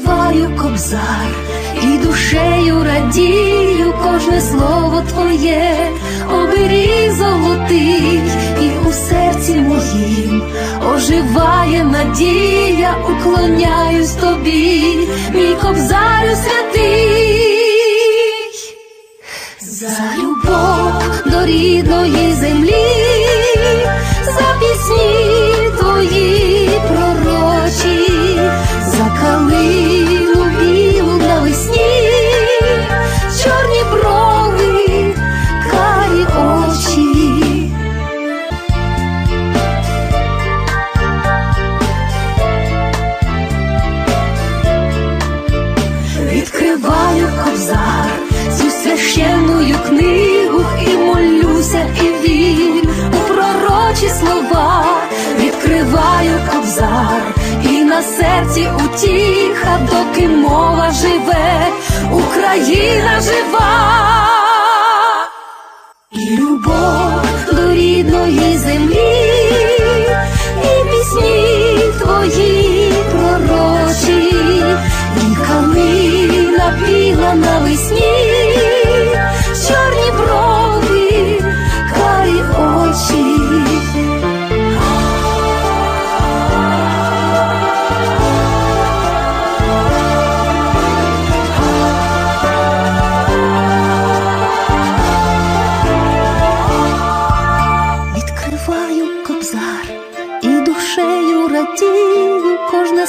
відкриваю кобзар і душею радію кожне слово твоє, оберіг золотий, і у серці моїм оживає надія, уклоняюсь тобі, мій кобзарю святий. За любов до рідної землі, за пісні рідної землі, і пісні твої пророчі, і калина піла навесні,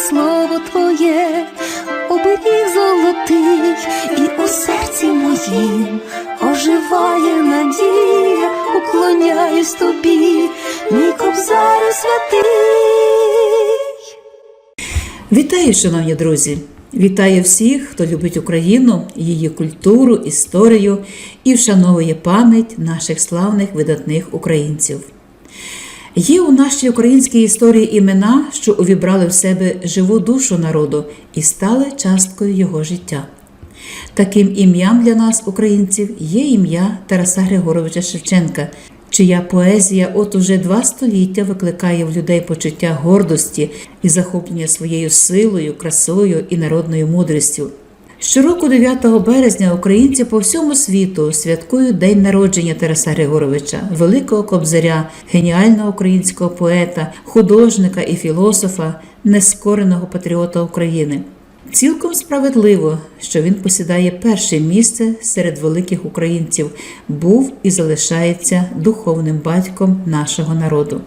слово твоє, оберіг золотий, і у серці моїм оживає надія, уклоняюсь тобі, мій кобзарю святий. Вітаю, шановні друзі! Вітаю всіх, хто любить Україну, її культуру, історію і вшановує пам'ять наших славних видатних українців. Є у нашій українській історії імена, що увібрали в себе живу душу народу і стали часткою його життя. Таким ім'ям для нас, українців, є ім'я Тараса Григоровича Шевченка, чия поезія от уже два століття викликає в людей почуття гордості і захоплення своєю силою, красою і народною мудрістю. Щороку 9 березня українці по всьому світу святкують день народження Тараса Григоровича, великого кобзаря, геніального українського поета, художника і філософа, нескореного патріота України. Цілком справедливо, що він посідає перше місце серед великих українців, був і залишається духовним батьком нашого народу.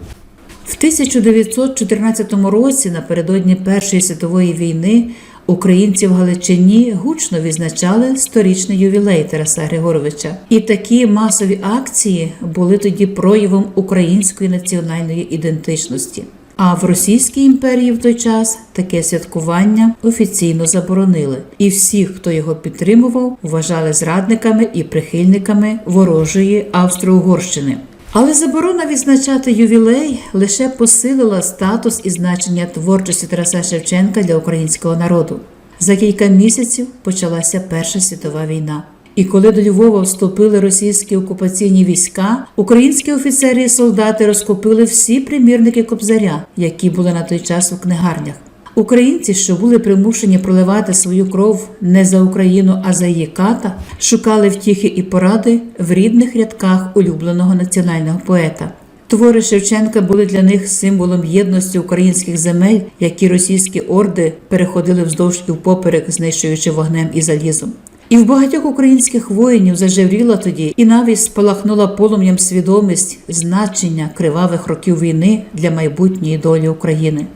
В 1914 році, напередодні Першої світової війни, українці в Галичині гучно відзначали сторічний ювілей Тараса Григоровича. І такі масові акції були тоді проявом української національної ідентичності. А в Російській імперії в той час таке святкування офіційно заборонили, і всіх, хто його підтримував, вважали зрадниками і прихильниками ворожої Австро-Угорщини. Але заборона відзначати ювілей лише посилила статус і значення творчості Тараса Шевченка для українського народу. За кілька місяців почалася Перша світова війна. І коли до Львова вступили російські окупаційні війська, українські офіцери і солдати розкупили всі примірники кобзаря, які були на той час у книгарнях. Українці, що були примушені проливати свою кров не за Україну, а за її ката, шукали втіхи і поради в рідних рядках улюбленого національного поета. Твори Шевченка були для них символом єдності українських земель, які російські орди переходили вздовж і впоперек, знищуючи вогнем і залізом. І в багатьох українських воїнів зажевріла тоді і навіть спалахнула полум'ям свідомість значення кривавих років війни для майбутньої долі України.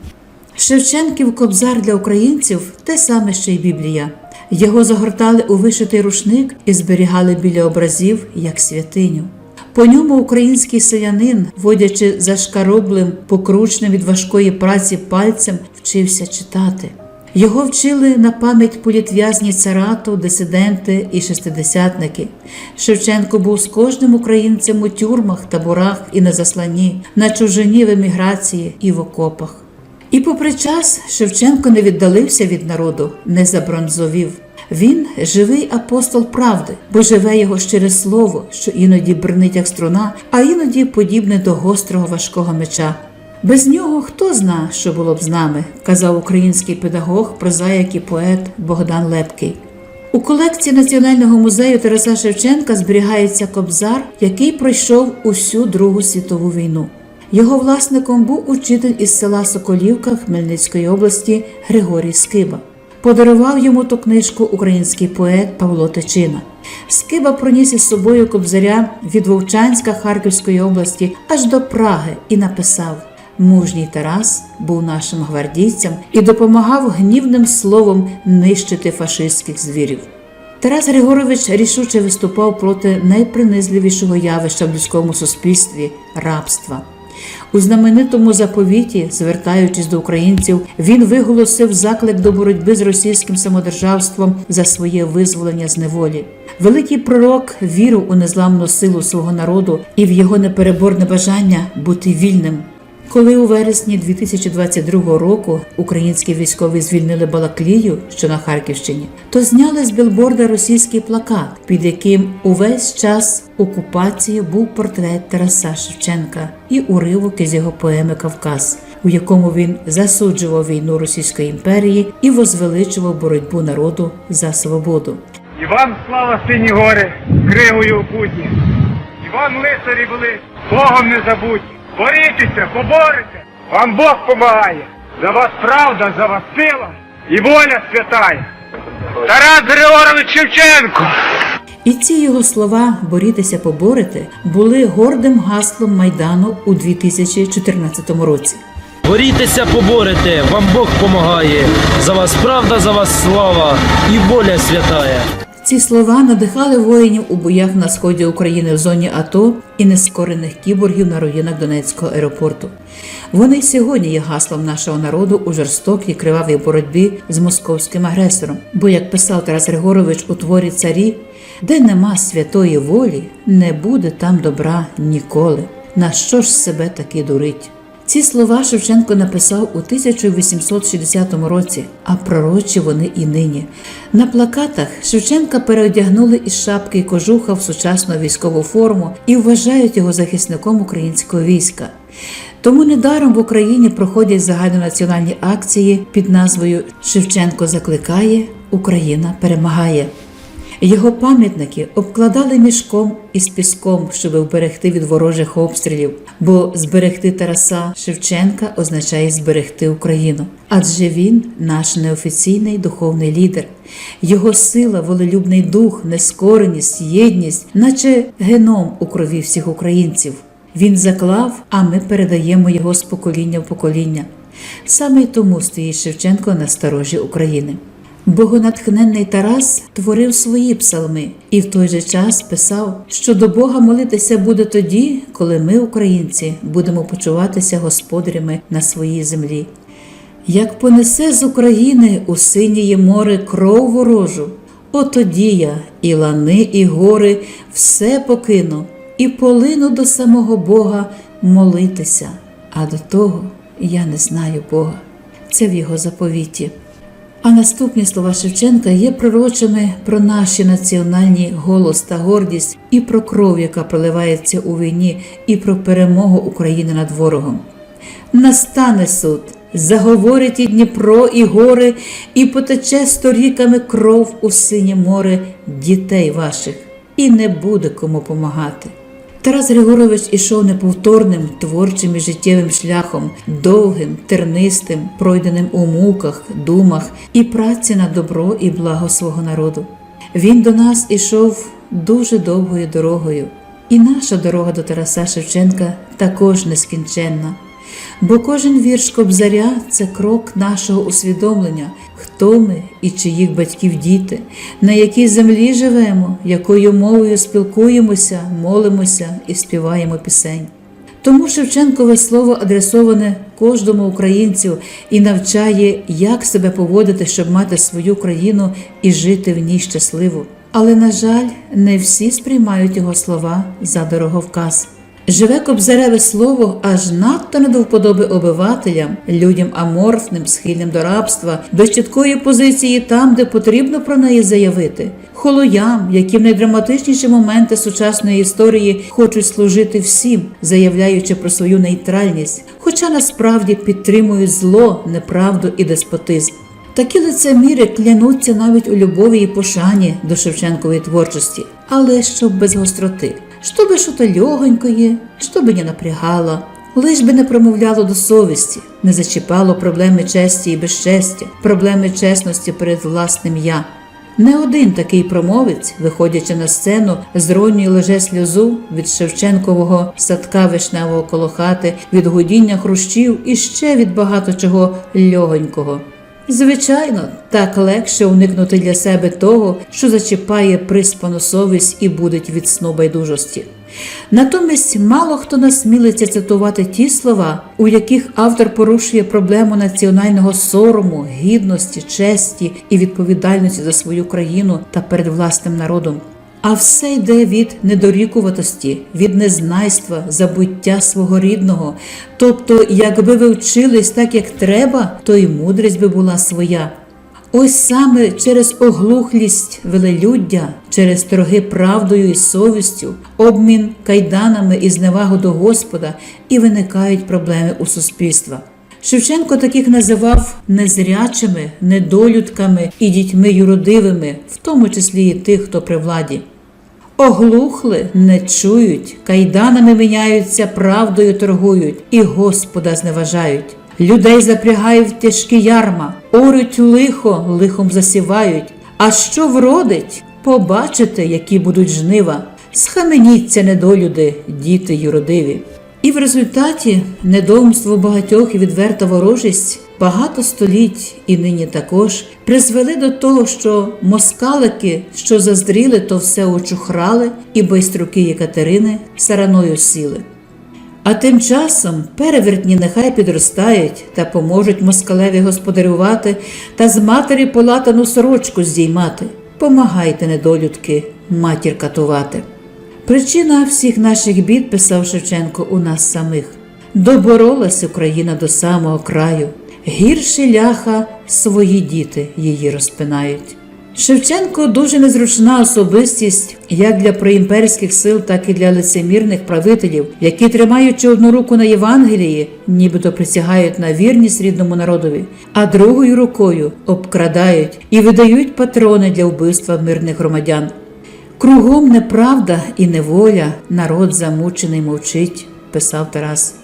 Шевченків кобзар для українців те саме, що й Біблія. Його загортали у вишитий рушник і зберігали біля образів як святиню. По ньому український селянин, водячи за шкароблим, покручним від важкої праці пальцем, вчився читати. Його вчили на пам'ять політв'язні царату, дисиденти і шестидесятники. Шевченко був з кожним українцем у тюрмах, таборах і на засланні, на чужині в еміграції і в окопах. І попри час Шевченко не віддалився від народу, не забронзовів. Він живий апостол правди, бо живе його щире слово, що іноді брнить як струна, а іноді подібне до гострого важкого меча. Без нього хто зна, що було б з нами, казав український педагог, прозаїк і поет Богдан Лепкий. У колекції Національного музею Тараса Шевченка зберігається кобзар, який пройшов усю Другу світову війну. Його власником був учитель із села Соколівка Хмельницької області Григорій Скиба. Подарував йому ту книжку український поет Павло Тичина. Скиба проніс із собою кобзаря від Вовчанська Харківської області аж до Праги і написав: Мужній Тарас був нашим гвардійцям і допомагав гнівним словом нищити фашистських звірів. Тарас Григорович рішуче виступав проти найпринизливішого явища в людському суспільстві рабства. У знаменитому заповіті, звертаючись до українців, він виголосив заклик до боротьби з російським самодержавством за своє визволення з неволі. Великий пророк вірив у незламну силу свого народу і в його непереборне бажання бути вільним. Коли у вересні 2022 року українські військові звільнили Балаклію, що на Харківщині, то зняли з білборда російський плакат, під яким увесь час окупації був портрет Тараса Шевченка і уривок із його поеми Кавказ, у якому він засуджував війну Російської імперії і возвеличував боротьбу народу за свободу. І вам слава сині гори, кригою опутні. І вам лицарі були, Богом не забудь. Борітеся, поборете. Вам Бог помагає. За вас правда, за вас сила і воля святая. Тарас Григорович Шевченко. І ці його слова борітеся поборете були гордим гаслом майдану у 2014 році. Борітеся, поборете, вам Бог помагає. За вас правда, за вас слава і воля святая. Ці слова надихали воїнів у боях на сході України в зоні АТО і нескорених кіборгів на руїнах Донецького аеропорту. Вони й сьогодні є гаслом нашого народу у жорстокій кривавій боротьбі з московським агресором. Бо, як писав Тарас Григорович у творі царі, де нема святої волі, не буде там добра ніколи. На що ж себе таки дурить? Ці слова Шевченко написав у 1860 році, а пророчі вони і нині. На плакатах Шевченка переодягнули із шапки і кожуха в сучасну військову форму і вважають його захисником українського війська. Тому недаром в Україні проходять загальнонаціональні акції під назвою Шевченко закликає, Україна перемагає. Його пам'ятники обкладали мішком із піском, щоб вберегти від ворожих обстрілів, бо зберегти Тараса Шевченка означає зберегти Україну. Адже він наш неофіційний духовний лідер. Його сила, волелюбний дух, нескореність, єдність, наче геном у крові всіх українців. Він заклав, а ми передаємо його з покоління в покоління. Саме тому стоїть Шевченко на сторожі України. Богонатхненний Тарас творив свої псалми і в той же час писав, що до Бога молитися буде тоді, коли ми, українці, будемо почуватися господарями на своїй землі. Як понесе з України у синіє море кров ворожу, от тоді я і лани, і гори все покину, і полину до самого Бога молитися. А до того я не знаю Бога. Це в його заповіті. А наступні слова Шевченка є пророчими про наші національні голос та гордість, і про кров, яка проливається у війні, і про перемогу України над ворогом. Настане суд, заговорить і Дніпро, і гори, і потече сторіками кров у синє море дітей ваших, і не буде кому помагати. Тарас Григорович ішов неповторним творчим і життєвим шляхом, довгим, тернистим, пройденим у муках, думах і праці на добро і благо свого народу. Він до нас ішов дуже довгою дорогою, і наша дорога до Тараса Шевченка також нескінченна. Бо кожен вірш Кобзаря це крок нашого усвідомлення, хто ми і чиїх батьків діти, на якій землі живемо, якою мовою спілкуємося, молимося і співаємо пісень. Тому Шевченкове слово адресоване кожному українцю і навчає, як себе поводити, щоб мати свою країну і жити в ній щасливо. Але, на жаль, не всі сприймають його слова за дороговказ. Живе кобзареве слово аж надто не до вподоби обивателям, людям аморфним, схильним до рабства, без чіткої позиції там, де потрібно про неї заявити, холоям, які в найдраматичніші моменти сучасної історії хочуть служити всім, заявляючи про свою нейтральність, хоча насправді підтримують зло, неправду і деспотизм. Такі лицеміри клянуться навіть у любові і пошані до Шевченкової творчості, але щоб без гостроти, щоби що-то льогонької, щоби не напрягало, лиш би не промовляло до совісті, не зачіпало проблеми честі і безчестя, проблеми чесності перед власним я. Не один такий промовець, виходячи на сцену, з ронньою леже сльозу від Шевченкового садка вишневого коло хати, від гудіння хрущів і ще від багато чого льогонького. Звичайно, так легше уникнути для себе того, що зачіпає приспану совість і будить від сну байдужості. Натомість мало хто насмілиться цитувати ті слова, у яких автор порушує проблему національного сорому, гідності, честі і відповідальності за свою країну та перед власним народом. А все йде від недорікуватості, від незнайства, забуття свого рідного. Тобто, якби ви вчились так, як треба, то й мудрість би була своя. Ось саме через оглухлість велелюддя, через торги правдою і совістю, обмін кайданами і зневагу до Господа і виникають проблеми у суспільства. Шевченко таких називав незрячими, недолюдками і дітьми юродивими, в тому числі і тих, хто при владі. Оглухли, не чують, кайданами міняються, правдою торгують і Господа зневажають. Людей запрягають в тяжкі ярма, орють лихо, лихом засівають. А що вродить? Побачите, які будуть жнива. Схаменіться, недолюди, діти юродиві. І в результаті недоумство багатьох і відверта ворожість багато століть і нині також призвели до того, що москалики, що заздріли, то все очухрали, і байструки Єкатерини сараною сіли. А тим часом перевертні нехай підростають та поможуть москалеві господарювати та з матері полатану сорочку здіймати. Помагайте, недолюдки, матір катувати. Причина всіх наших бід, писав Шевченко, у нас самих. Доборолась Україна до самого краю. Гірше ляха свої діти її розпинають. Шевченко дуже незручна особистість як для проімперських сил, так і для лицемірних правителів, які, тримаючи одну руку на Євангелії, нібито присягають на вірність рідному народові, а другою рукою обкрадають і видають патрони для вбивства мирних громадян. Кругом неправда і неволя, народ замучений мовчить, писав Тарас.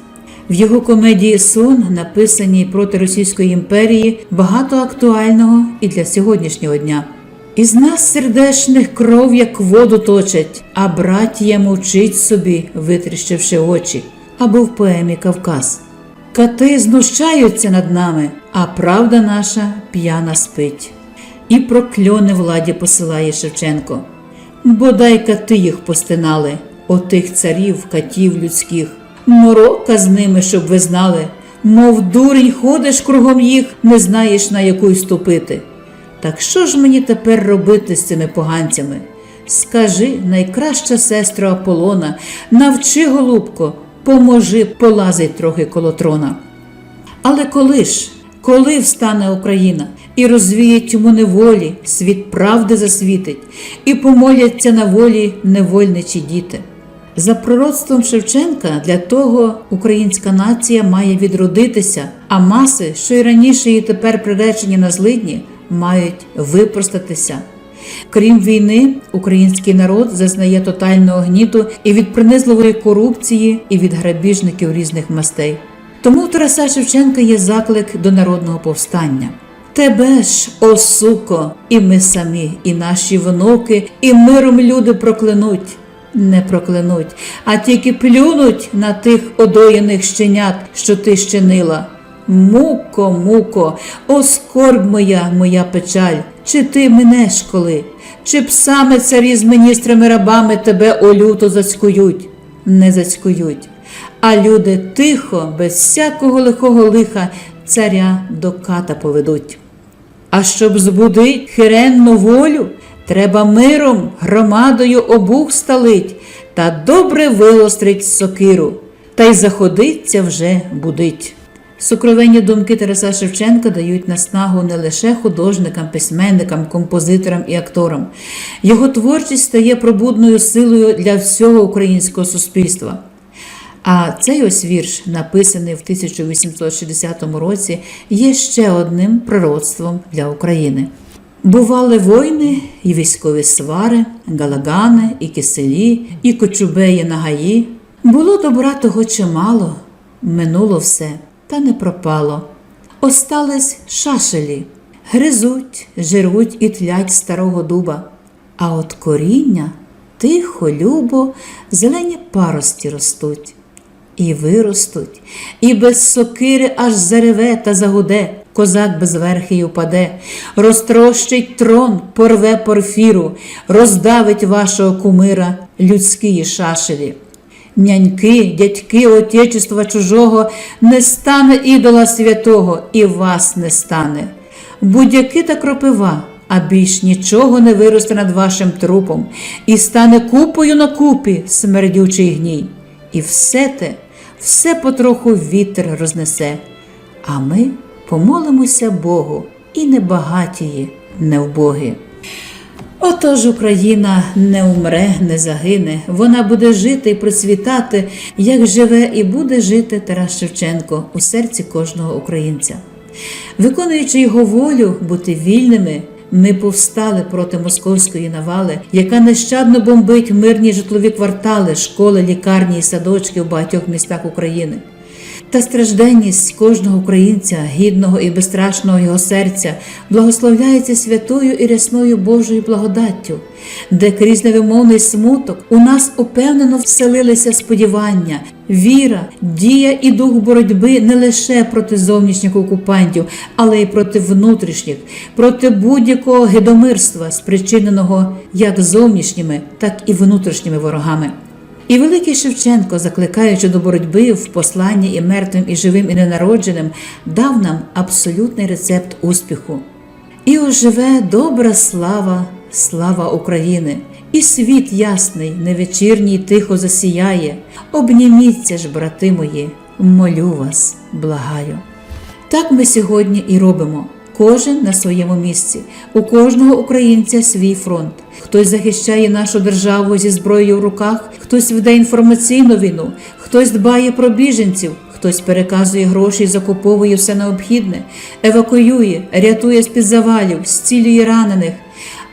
В його комедії Сон, написаній проти Російської імперії, багато актуального і для сьогоднішнього дня. Із нас сердешних кров, як воду точать, а братія мовчить собі, витріщивши очі, або в поемі Кавказ. Кати знущаються над нами, а правда наша п'яна спить. І прокльони владі посилає Шевченко. Бодай кати їх постинали, отих царів, катів людських. Морока з ними, щоб ви знали, мов дурень ходиш кругом їх, не знаєш на яку й ступити. Так що ж мені тепер робити з цими поганцями? Скажи, найкраща сестра Аполлона, навчи, голубко, поможи полазить трохи коло трона. Але коли ж, коли встане Україна і розвіє тьму неволі, світ правди засвітить, і помоляться на волі невольничі діти. За пророцтвом Шевченка для того українська нація має відродитися, а маси, що й раніше і тепер приречені на злидні, мають випростатися. Крім війни, український народ зазнає тотального гніту і від принизливої корупції, і від грабіжників різних мастей. Тому у Тараса Шевченка є заклик до народного повстання. Тебе ж, о суко, і ми самі, і наші внуки, і миром люди проклянуть. Не проклянуть, а тільки плюнуть на тих одоєних щенят, що ти щинила. Муко, муко, о скорб моя, моя печаль, чи ти минеш коли? Чи псами царі з міністрами рабами тебе о люто зацькують? Не зацькують. А люди тихо, без всякого лихого лиха, царя до ката поведуть. А щоб збудить хиренну волю, треба миром, громадою обух сталить, та добре вилострить сокиру, та й заходиться вже будить. Сукровенні думки Тараса Шевченка дають наснагу не лише художникам, письменникам, композиторам і акторам. Його творчість стає пробудною силою для всього українського суспільства. А цей ось вірш, написаний в 1860 році, є ще одним пророцтвом для України. Бували війни і військові свари, галагани, і киселі, і кочубеї на гаї. Було добра того чимало, минуло все, та не пропало. Остались шашелі, гризуть, жируть і тлять старого дуба. А от коріння тихо, любо, зелені парості ростуть. І виростуть, і без сокири аж зареве та загуде, козак без верхи й упаде, розтрощить трон, порве порфіру, роздавить вашого кумира людські шашелі. Няньки, дядьки отечества чужого, не стане ідола святого, і вас не стане. Будь-яки та кропива, а більш нічого не виросте над вашим трупом, і стане купою на купі смердючий гній. І все те, все потроху вітер рознесе. А ми помолимося Богу і не багатії, не вбогі. Отож Україна не умре, не загине, вона буде жити і процвітати, як живе і буде жити Тарас Шевченко у серці кожного українця. Виконуючи його волю бути вільними, ми повстали проти московської навали, яка нещадно бомбить мирні житлові квартали, школи, лікарні і садочки в багатьох містах України. Та стражденність кожного українця, гідного і безстрашного його серця, благословляється святою і рясною Божою благодаттю, де крізь невимовний смуток у нас упевнено вселилися сподівання, віра, дія і дух боротьби не лише проти зовнішніх окупантів, але й проти внутрішніх, проти будь-якого гедомирства, спричиненого як зовнішніми, так і внутрішніми ворогами. І великий Шевченко, закликаючи до боротьби в посланні і мертвим, і живим, і ненародженим, дав нам абсолютний рецепт успіху. І оживе добра слава, слава України, і світ ясний, невечірній тихо засіяє. Обніміться ж, брати мої, молю вас, благаю. Так ми сьогодні і робимо. Кожен на своєму місці, у кожного українця свій фронт. Хтось захищає нашу державу зі зброєю в руках, хтось веде інформаційну війну, хтось дбає про біженців, хтось переказує гроші закуповує все необхідне, евакуює, рятує з під завалів, зцілює ранених.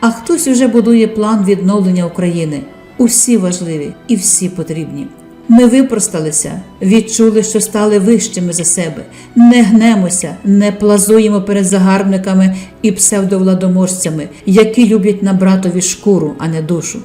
А хтось уже будує план відновлення України. Усі важливі і всі потрібні. Ми випросталися, відчули, що стали вищими за себе, не гнемося, не плазуємо перед загарбниками і псевдовладоможцями, які люблять на братові шкуру, а не душу.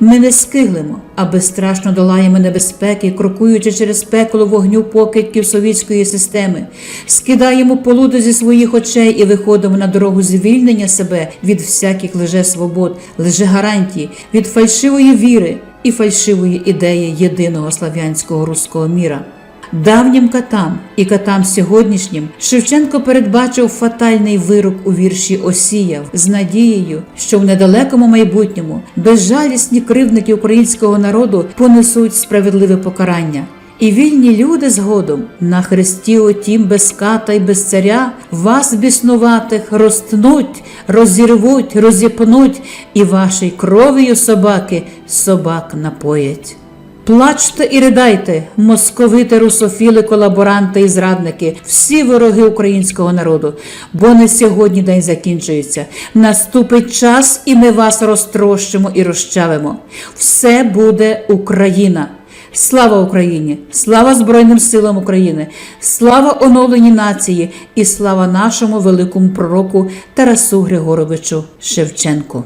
Ми не скиглимо, а безстрашно долаємо небезпеки, крокуючи через пекло вогню покидьків совітської системи, скидаємо полуду зі своїх очей і виходимо на дорогу звільнення себе від всяких лже свобод, лже гарантій, від фальшивої віри і фальшивої ідеї єдиного слав'янського руського міра. Давнім катам і катам сьогоднішнім Шевченко передбачив фатальний вирок у вірші Осіяв з надією, що в недалекому майбутньому безжалісні кривдники українського народу понесуть справедливе покарання. І вільні люди згодом на хресті отім без ката й без царя вас біснуватих розтнуть, розірвуть, розіпнуть, і вашій кров'ю собаки собак напоять. Плачте і ридайте, московити, русофіли, колаборанти і зрадники, всі вороги українського народу, бо не сьогодні день закінчується. Наступить час, і ми вас розтрощимо і розчавимо. Все буде Україна. Слава Україні! Слава Збройним силам України! Слава оновленій нації і слава нашому великому пророку Тарасу Григоровичу Шевченку!